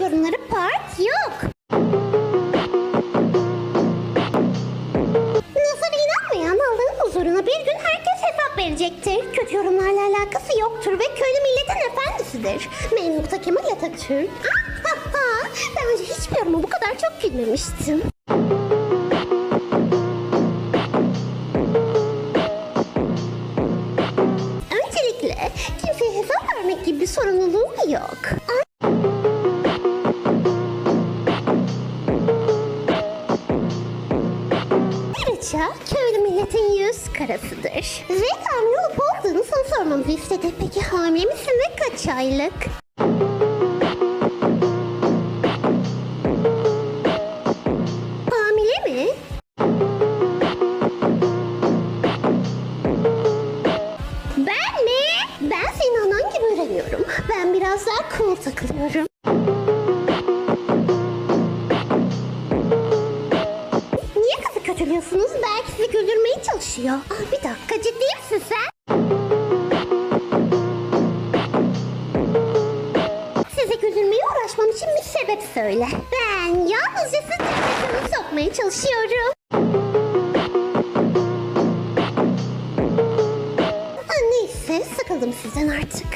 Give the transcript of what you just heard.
yorumları part yok. Nazara inanmayan Allah'ın huzuruna bir gün herkes hesap verecektir. Kötü yorumlarla alakası yoktur ve köylü milletin efendisidir. Memnukta Kemal Atatürk. Ah, ah, ah. Daha önce hiçbir yoruma bu kadar çok gülmemiştim. Öncelikle kimseye hesap vermek gibi bir sorumluluğum yok. Ayrıca köylü milletin yüz karasıdır. Ve hamile olup olmadığını sana sormamızı istedi. Peki hamile misin ve kaç aylık? Hamile mi? Ben mi? Ben senin anan gibi öğreniyorum. Ben biraz daha cool takılıyorum. Kızı kötülüyorsunuz? Belki sizi güldürmeye çalışıyor. Aa, bir dakika ciddi misin sen? Sizi güldürmeye uğraşmam için bir sebep söyle. Ben yalnızca sizi depresyona sokmaya çalışıyorum. Aa, neyse sıkıldım sizden artık.